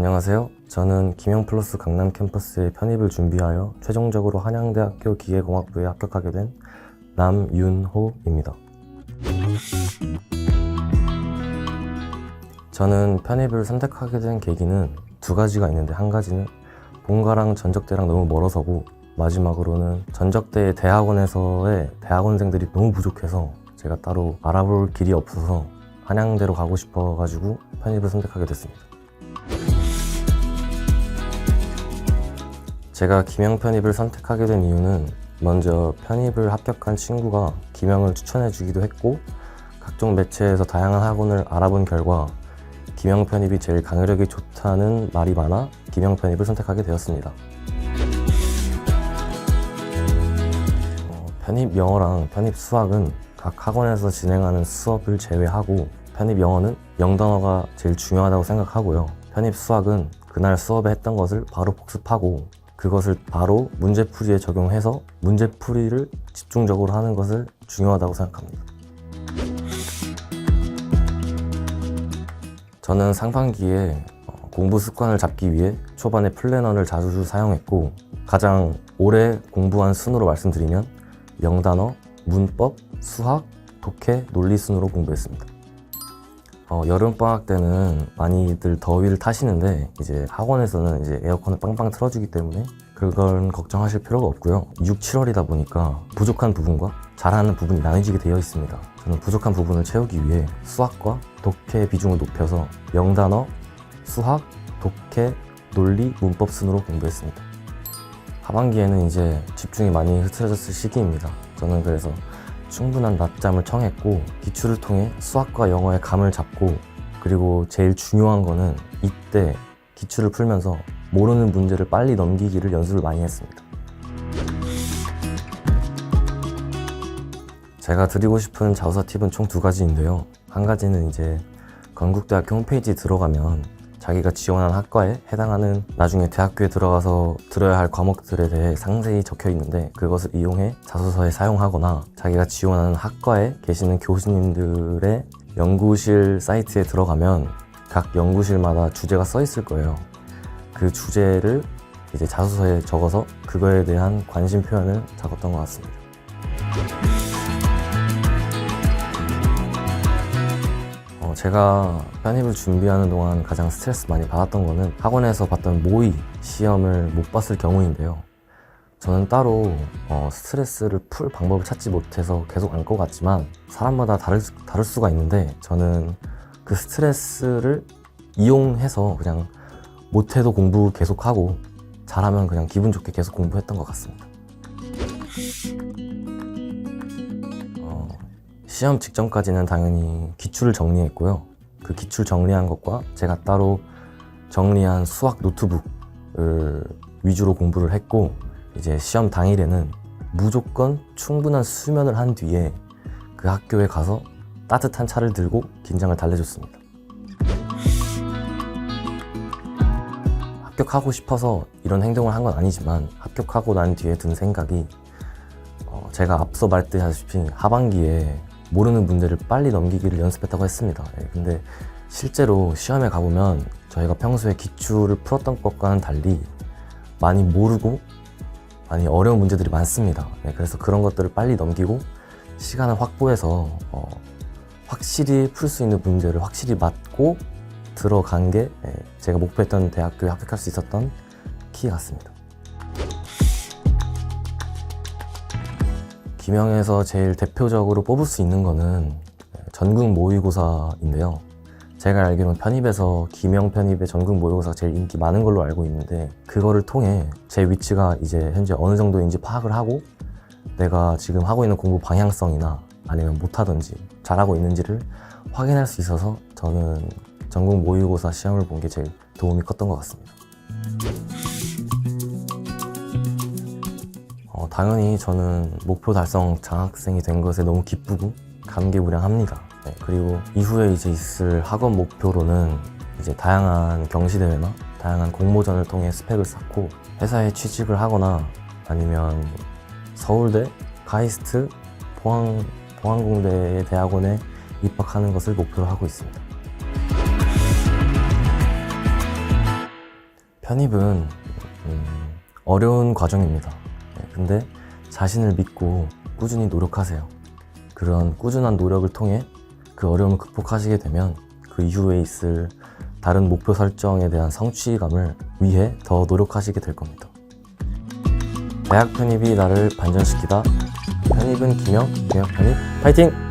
안녕하세요. 저는 김영플러스 강남 캠퍼스에 편입을 준비하여 최종적으로 한양대학교 기계공학부에 합격하게 된 남윤호입니다. 저는 편입을 선택하게 된 계기는 두 가지가 있는데 한 가지는 본가랑 전적대랑 너무 멀어서고 마지막으로는 전적대 대학원에서의 대학원생들이 너무 부족해서 제가 따로 알아볼 길이 없어서 한양대로 가고 싶어가지고 편입을 선택하게 됐습니다. 제가 김영 편입을 선택하게 된 이유는 먼저 편입을 합격한 친구가 김영을 추천해 주기도 했고 각종 매체에서 다양한 학원을 알아본 결과 김영 편입이 제일 강의력이 좋다는 말이 많아 김영 편입을 선택하게 되었습니다. 어, 편입 영어랑 편입 수학은 각 학원에서 진행하는 수업을 제외하고 편입 영어는 영단어가 제일 중요하다고 생각하고요. 편입 수학은 그날 수업에 했던 것을 바로 복습하고 그것을 바로 문제풀이에 적용해서 문제풀이를 집중적으로 하는 것을 중요하다고 생각합니다. 저는 상반기에 어, 공부 습관을 잡기 위해 초반에 플래너를 자주 사용했고 가장 오래 공부한 순으로 말씀드리면 영단어, 문법, 수학, 독해, 논리 순으로 공부했습니다. 어, 여름 방학 때는 많이들 더위를 타시는데 이제 학원에서는 이제 에어컨을 빵빵 틀어주기 때문에 그건 걱정하실 필요가 없고요. 6, 7월이다 보니까 부족한 부분과 잘하는 부분이 나눠지게 되어 있습니다. 저는 부족한 부분을 채우기 위해 수학과 독해 비중을 높여서 영단어, 수학, 독해, 논리, 문법 순으로 공부했습니다. 하반기에는 이제 집중이 많이 흐트러졌을 시기입니다. 저는 그래서 충분한 낮잠을 청했고 기출을 통해 수학과 영어의 감을 잡고 그리고 제일 중요한 거는 이때 기출을 풀면서 모르는 문제를 빨리 넘기기를 연습을 많이 했습니다. 제가 드리고 싶은 자소서 팁은 총 두 가지인데요. 한 가지는 이제 건국대학교 홈페이지 들어가면 자기가 지원한 학과에 해당하는 나중에 대학교에 들어가서 들어야 할 과목들에 대해 상세히 적혀 있는데 그것을 이용해 자소서에 사용하거나 자기가 지원하는 학과에 계시는 교수님들의 연구실 사이트에 들어가면 각 연구실마다 주제가 써 있을 거예요. 그 주제를 이제 자소서에 적어서 그거에 대한 관심 표현을 적었던 것 같습니다. 제가 편입을 준비하는 동안 가장 스트레스 많이 받았던 거는 학원에서 봤던 모의 시험을 못 봤을 경우인데요. 저는 따로 어, 스트레스를 풀 방법을 찾지 못해서 계속 안고 갔지만 사람마다 다를, 수- 다를 수가 있는데 저는 그 스트레스를 이용해서 그냥 못해도 공부 계속하고 잘하면 그냥 기분 좋게 계속 공부했던 것 같습니다. 시험 직전까지는 당연히 기출을 정리했고요. 그 기출 정리한 것과 제가 따로 정리한 수학 노트북을 위주로 공부를 했고 이제 시험 당일에는 무조건 충분한 수면을 한 뒤에 그 학교에 가서 따뜻한 차를 들고 긴장을 달래줬습니다. 합격하고 싶어서 이런 행동을 한 건 아니지만 합격하고 난 뒤에 든 생각이 어, 제가 앞서 말했다시피 하반기에 모르는 문제를 빨리 넘기기를 연습했다고 했습니다. 예, 근데 실제로 시험에 가보면 저희가 평소에 기출을 풀었던 것과는 달리 많이 모르고 많이 어려운 문제들이 많습니다. 예, 그래서 그런 것들을 빨리 넘기고 시간을 확보해서 어, 확실히 풀 수 있는 문제를 확실히 맞고 들어간 게 예, 제가 목표했던 대학교에 합격할 수 있었던 키 같습니다. 김영에서 제일 대표적으로 뽑을 수 있는 거는 전국 모의고사인데요. 제가 알기로는 편입에서 김영 편입의 전국 모의고사가 제일 인기 많은 걸로 알고 있는데 그거를 통해 제 위치가 이제 현재 어느 정도인지 파악을 하고 내가 지금 하고 있는 공부 방향성이나 아니면 못하든지 잘하고 있는지를 확인할 수 있어서 저는 전국 모의고사 시험을 본 게 제일 도움이 컸던 것 같습니다. 당연히 저는 목표 달성 장학생이 된 것에 너무 기쁘고 감개무량합니다. 네, 그리고 이후에 이제 있을 학업 목표로는 이제 다양한 경시대회나 다양한 공모전을 통해 스펙을 쌓고 회사에 취직을 하거나 아니면 서울대, 카이스트, 포항, 포항공대 대학원에 입학하는 것을 목표로 하고 있습니다. 편입은 음, 어려운 과정입니다. 네, 근데 자신을 믿고 꾸준히 노력하세요. 그런 꾸준한 노력을 통해 그 어려움을 극복하시게 되면 그 이후에 있을 다른 목표 설정에 대한 성취감을 위해 더 노력하시게 될 겁니다. 대학 편입이 나를 반전시키다. 편입은 김영, 대학 편입 파이팅!